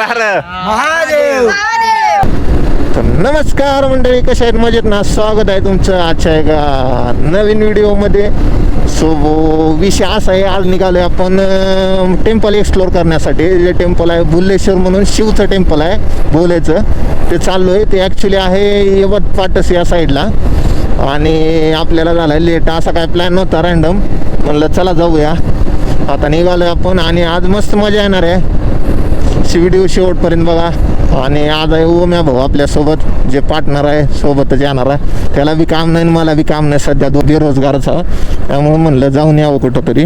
हर हर. महादेव. तर नमस्कार मंडळी कशा आहेत? मजेत ना? स्वागत आहे तुमचं आजच्या एका नवीन व्हिडिओमध्ये. सो विषय असा आहे आज निघालोय आपण टेम्पल एक्सप्लोर करण्यासाठी. जे टेम्पल आहे बुल्लेश्वर म्हणून शिवचं टेम्पल आहे बोलेचं. ते चाललो आहे ते ॲक्च्युली आहे यवत पाटस या साईडला आणि आपल्याला झाला लेट असा काय प्लॅन नव्हता रँडम म्हणलं चला जाऊया. आता निघालोय आपण आणि आज मस्त मजा येणार आहे. व्हिडिओ शेवटपर्यंत बघा. आणि आज आहे ओम्या भाऊ आपल्यासोबत जे पार्टनर आहे सोबतच येणार आहे. त्याला बी काम नाही आणि मला बी काम नाही सध्या दो बेरोजगारचा त्यामुळे म्हणलं जाऊन यावं कुठं तरी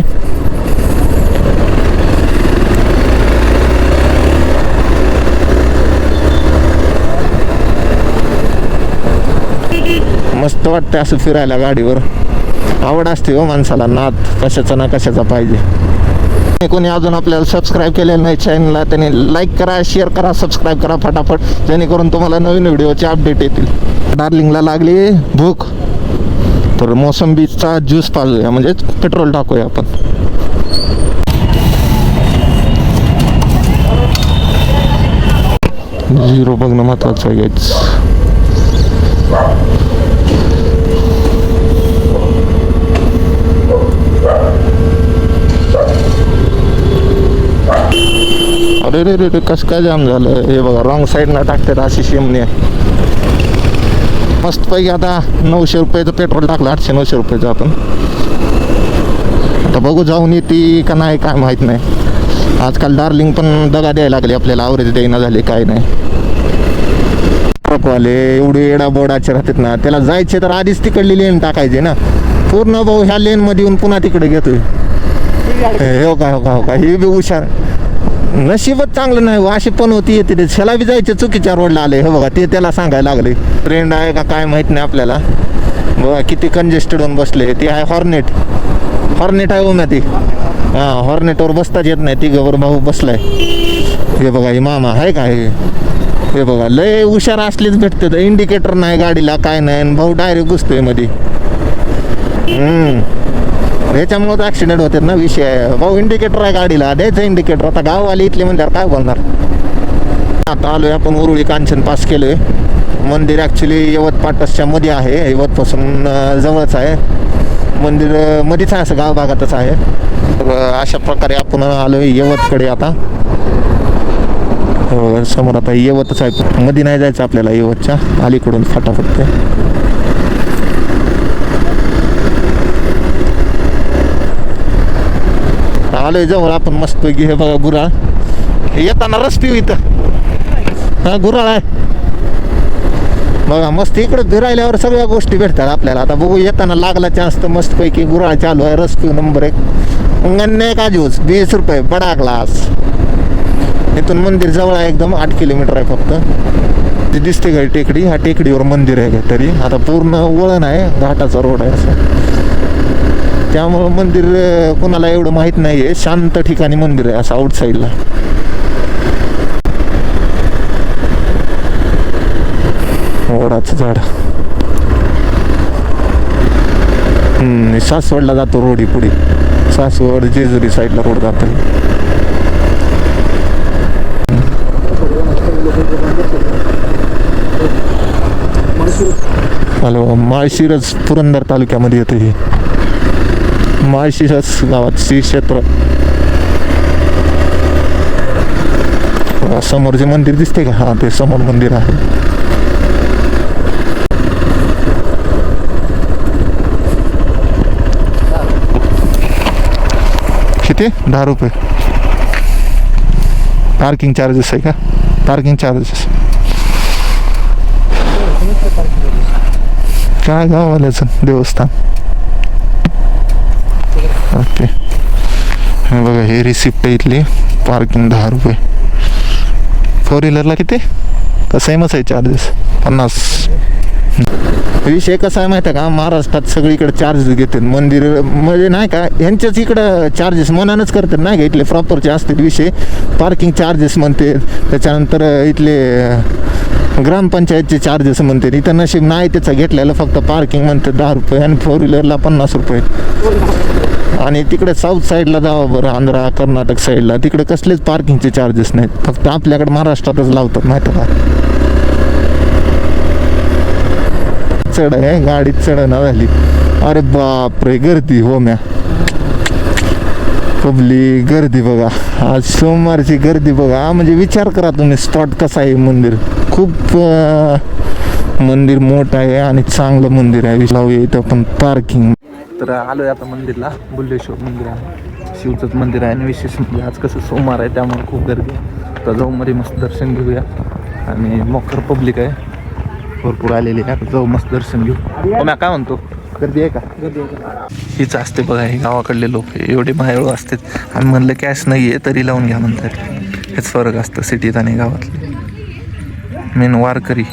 मस्त वाटतं असं फिरायला गाडीवर. आवड असते हो माणसाला नाद कशाचा ना कशाचा पाहिजे. कोणी अजून आपल्याला सबस्क्राईब केलेलं नाही चॅनलला त्याने लाईक करा शेअर करा सबस्क्राईब करा फटाफट जेणेकरून तुम्हाला नवीन व्हिडिओचे अपडेट येतील. डार्लिंगला लागली भूक. तर मोसंबीचा ज्यूस पाजूया म्हणजेच पेट्रोल टाकूया आपण. झिरो बघणं महत्वाचं आहे अरे रे रे रे कसं काय जाम झालं? हे बघा रॉंग साईडनं टाकतात अशी शिमणी मस्तपैकी आता नऊशे रुपयाचं पेट्रोल टाकलं आठशे नऊशे रुपयाचं आपण. आता बघू जाऊन येते का नाही काय माहीत नाही. आजकाल डार्लिंग पण दगा द्यायला लागले आपल्याला आवरेज द्यायना झाले काय नाही. ट्रकवाले एवढे एडा बोडाचे राहतात ना त्याला जायचे तर आधीच तिकडली लेन टाकायचे ना. पूर्ण भाऊ ह्या लेनमध्ये येऊन पुन्हा तिकडे घेतोय. हे हो का हो का हो का हे बी हुशार. नशीबच चांगलं नाही हो, अशी पण होती येते ते. बी जायचे चुकीच्या रोडला आले. हे बघा ते त्याला सांगायला लागले. ट्रेंड आहे का काय माहीत नाही आपल्याला. बघा किती कंजेस्टेड होऊन बसले. ती आहे हॉर्नेट हॉर्नेट आहे हो ओम्या ती. हां हॉर्नेटवर बसताच येत नाही. ती गवर भाऊ बसलाय. हे बघा हे मामा आहे का हे? हे बघा लय हुशार असलीच भेटते. तर इंडिकेटर नाही गाडीला काय नाही आणि भाऊ डायरेक्ट घुसतोयमध्ये हम्म. ह्याच्यामुळं तर ॲक्सिडेंट होतात ना विषय. भाऊ इंडिकेटर आहे गाडीला. द्यायचं इंडिकेटर आता गाववाले इथले म्हणजे काय बोलणार? आता आलोय आपण उरुळी कांचन पास केलोय. मंदिर ॲक्च्युली यवतपाटसच्या मध्ये आहे. यवतपासून जवळच आहे. मंदिर मध्येच आहे असं गाव भागातच आहे. तर अशा प्रकारे आपण आलोय यवतकडे आता. समोर आता यवतच आहे. मध्ये नाही जायचं आपल्याला यवतच्या. अलीकडून फटाफट आलोय जवळ आपण मस्त हे बघा गुराळ. हे येताना रस हो इथं. हा गुराळ आहे. बघा मस्त इकडे फिरायल्यावर सगळ्या गोष्टी भेटतात आपल्याला. आता बघू येताना लागला चान्स तर मस्त पैकी गुराळ चालू आहे. रस नंबर एक. गन्ने का ज्यूस वीस रुपये बडा ग्लास इथून मंदिर जवळ आहे एकदम आठ किलोमीटर आहे फक्त. ते दिसते का टेकडी? ह्या टेकडीवर मंदिर आहे तरी आता पूर्ण वळण आहे घाटाचा रोड आहे असं. त्यामुळं मंदिर कोणाला एवढं माहीत नाही आहे शांत ठिकाणी मंदिर आहे असं आउटसाईडला वडाचं झाड. हम्म, सासवडला जातो रोड ही पुढे सासवड जेजुरी साईडला रोड जातो. हॅलो माळशिरज पुरंदर तालुक्यामध्ये येतं ही. माळशिरस गावात श्री क्षेत्र. समोर जे मंदिर दिसते का? हा ते समोर मंदिर आहे. किती? दहा रुपये. पार्किंग चार्जेस आहे का? पार्किंग चार्जेस काय गावाल्याचं देवस्थान? ओके हे बघा हे रिसिप्ट आहे इथली. पार्किंग दहा रुपये. फोर व्हीलरला किती? का सेमच आहे चार्जेस पन्नास. विषय कसा आहे माहिती आहे का? महाराष्ट्रात सगळीकडे चार्जेस घेतात. मंदिर म्हणजे नाही का ह्यांच्याच इकडं चार्जेस मनानच करतात. नाही का इथले प्रॉपरचे असतात विषय पार्किंग चार्जेस म्हणतात त्याच्यानंतर इथले ग्रामपंचायतचे चार्जेस म्हणतात इथं नशीब नाही त्याचा घेतलेलं फक्त पार्किंग म्हणतात दहा रुपये आणि फोर व्हीलरला पन्नास रुपये. आणि तिकडे साऊथ साईडला जावा बरं आंध्रा कर्नाटक साईडला तिकडे कसलेच पार्किंगचे चार्जेस नाहीत. फक्त आपल्याकडे महाराष्ट्रातच लावतात माहिती का? चढ आहे गाडीत चढना झाली. अरे बापरे गर्दी हो म्या. कबली गर्दी बघा. आज सोमवारची गर्दी बघा. म्हणजे विचार करा तुम्ही स्पॉट कसा आहे मंदिर. खूप मंदिर मोठं आहे आणि चांगलं मंदिर आहे. लावूया इथं पण पार्किंग तर आलोय आता मंदिरला बुल्लेश्वर मंदिर आहे. शिवचंच मंदिर आहे आणि विशेष म्हणजे आज कसं सोमवार आहे त्यामुळे खूप गर्दी आहे. तर जाऊ मध्ये मस्त दर्शन घेऊया. आणि मोकर पब्लिक आहे. भरपूर आलेली आहे. जाऊ मस्त दर्शन घेऊ. हो मी काय म्हणतो? गर्दी आहे का? हीच असते बघा हे गावाकडले लोक एवढे मायाळू असतात आम्ही म्हणलं कॅश नाही आहे तरी लावून घ्या म्हणतात. हेच फरक असतं सिटीत आणि गावातले. मेन वारकरी.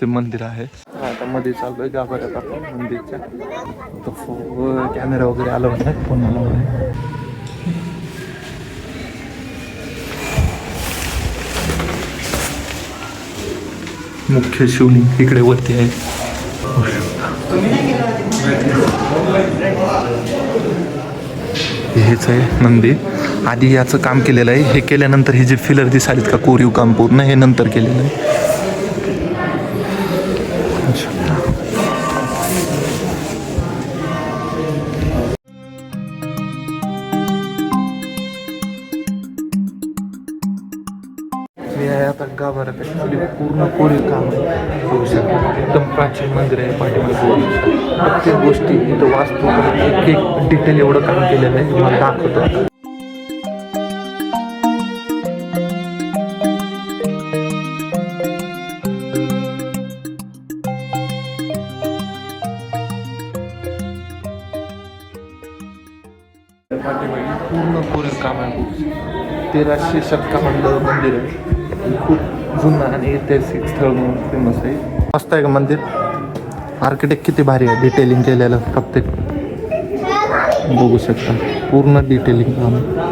ते मंदिर आहे. आता मध्ये चाललोय गाभाऱ्यात आपण मंदिरच्या. फो- कॅमेरा वगैरे आला होता फोन आला होता. मुख्य शिवलिंग इकडे वरती आहे. हेच आहे नंदी. आधी याचं काम केलेलं आहे. हे केल्यानंतर हे जे फिलर दिसालेत का कोरीव काम पूर्ण हे नंतर केलेलं आहे. मी आहे आता गाभारात ॲक्च्युली पूर्ण कोरीव काम आहे. बघू शकता. एकदम प्राचीन मंदिर आहे पाठीमागे प्रत्येक गोष्टी इथं वास्तू एक एक डिटेल एवढं काम केलेलं आहे तुम्हाला दाखवतो. पूर्ण कोरीव काम आहे. तेराशे शतकामधलं मंदिर. आहे खूप जुनं आणि ऐतिहासिक स्थळ म्हणून फेमस आहे. मस्त आहे का मंदिर. आर्किटेक्ट किती भारी आहे. डिटेलिंग केलेलं प्रत्येक. बघू शकता. पूर्ण डिटेलिंग काम. आहे.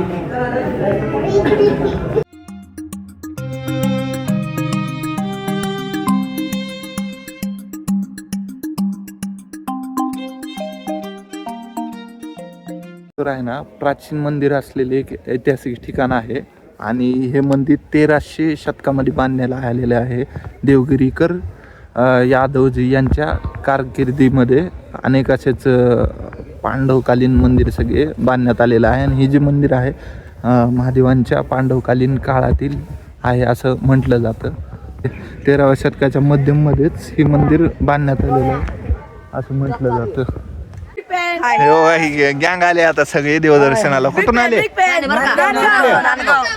तर आहे ना प्राचीन मंदिर असलेले एक ऐतिहासिक ठिकाण आहे. आणि हे मंदिर तेराशे शतकामध्ये बांधण्याला आलेले आहे. देवगिरीकर यादवजी यांच्या कारकिर्दीमध्ये अनेक असेच पांडवकालीन मंदिर सगळे बांधण्यात आलेलं आहे. आणि हे जे मंदिर आहे महादेवांच्या पांडवकालीन काळातील आहे असं म्हटलं जातं. तेराव्या शतकाच्या मध्यममध्येच हे मंदिर बांधण्यात आलेलं आहे असं म्हटलं जातं. गँग आले आता सगळे देवदर्शनाला कुठून आले?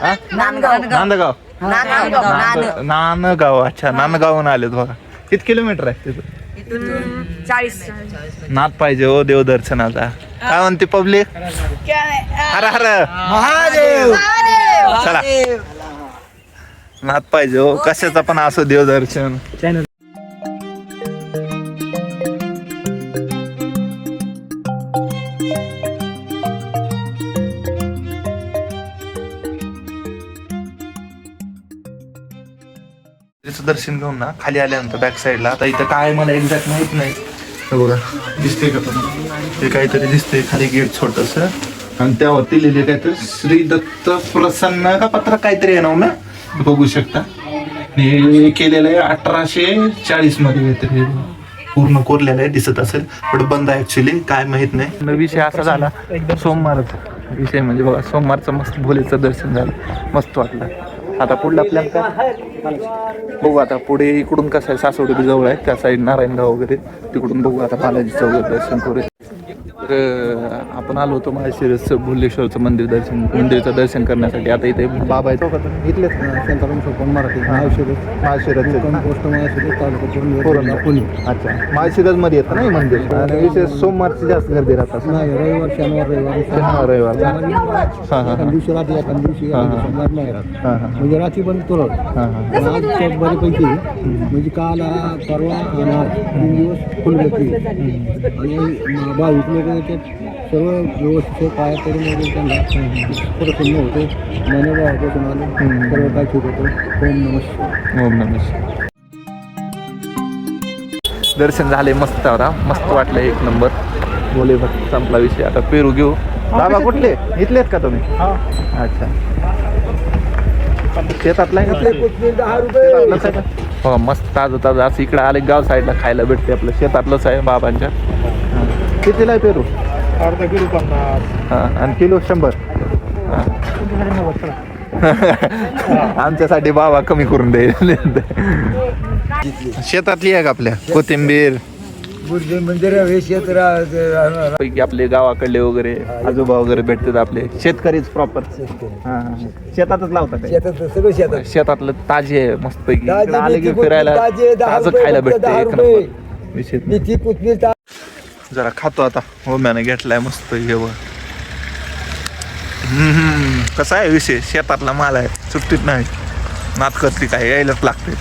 हा? नांदगाव. नांद- नांदगाव. अच्छा नांदगावहून आलेत बघा. किती किलोमीटर आहे तिथं? चाळीस. नात पाहिजे हो देवदर्शनाचा काय म्हणते पब्लिक? हर हर. महादेव. चला. नात पाहिजे हो. कशाचा पण असो देवदर्शन दर्शन घेऊन ना खाली आल्यानंतर बॅक साईडला आता इथं काय मला एक्झॅक्ट माहीत नाही. बघा दिसते का हे काहीतरी दिसते खाली गेट छोटस. आणि त्यावरती लिहिले काहीतरी श्री दत्त प्रसन्न का पत्र काहीतरी आहे ना हो ना? बघू शकता. हे केलेलं आहे अठराशे चाळीसमध्ये काहीतरी पूर्ण कोरलेलं आहे दिसत असेल. पण बंद आहे ऍक्च्युली काय माहीत नाही. विषय असा झाला सोमवारचा. विषय म्हणजे बघा सोमवारचं मस्त भोलेचं दर्शन झालं. मस्त वाटलं. आता पुढला प्लॅन काय? बघू आता पुढे इकडून कसं आहे सासवडी बी जवळ आहे त्या साईड नारायणगाव वगैरे. तिकडून बघू आता बालाजी वगैरे दर्शन करू तर आपण आलो होतो माळशिरसचं भुल्लेश्वरचं मंदिर दर्शन मंदिरचं दर्शन करण्यासाठी. आता इथे बाबा आहेत. इथलेच शांताराम सोपन मराठी. माळशिरस. माळशिरसचं. कोकण पोस्ट माळशिरस तालुका कोरोना. पुणे अच्छा माळशिरसमध्ये येतं ना हे मंदिर. आणि विशेष सोमवारची जास्त गर्दी राहतात. नाही रविवार शनिवार रविवार. शनिवार रविवार. हां हां दिवशी रात्री एखाद दिवशी सोमवार नाही राहत. हां हां. म्हणजे रात्री पण तुरळ. हां हां. आज बऱ्यापैकी म्हणजे काल परवा आणि तीन दिवस फुल घेतली आणि म- लोक येतात सर्व व्यवस्थित काय करून वगैरे त्यांना प्रसन्न होते. मनोभावापासून आले सर्व काय ठीक होतं. ओम नमस्कार ओम नमः दर्शन झाले मस्त होता मस्त वाटलं एक नंबर. बोले भक्त संपला विषय. आता पेरू घेऊ. बाबा कुठले? इथलेत का तुम्ही? अच्छा. शेतातला? हो मस्त ताजं ताजं. असं इकडं आले गाव साईडला खायला भेटते आपलं. शेतातलंच आहे बाबांच्या. कितीला आहे पेरू? अर्धा किलो पन्नास. हां आणि किलो शंभर? हां. आमच्यासाठी बाबा कमी करून दे शेतातली आहे का आपल्या? कोथिंबीर? बुद्धी मंदिर हे क्षेत्र पैकी आपले गावाकडले वगैरे आजोबा वगैरे भेटतात आपले. शेतकरीच प्रॉपर शेतातच लावतात हे. शेतात सगळं शेतात. शेतातलं ताजे आहे मस्त पैकी ताजे आले की फिरायला ताजे, दहा ताजं रुपये, खायला फक्त भेटते दहा एक रुपये. नंबर विषय नाही. मेथी कोथमीर जरा खातो आता. हो मॅने घेतलाय मस्त जेवण कसा आहे विषय? शेतातला माल आहे सुट्टीत नाही. नातकतली काय यायलाच लागते.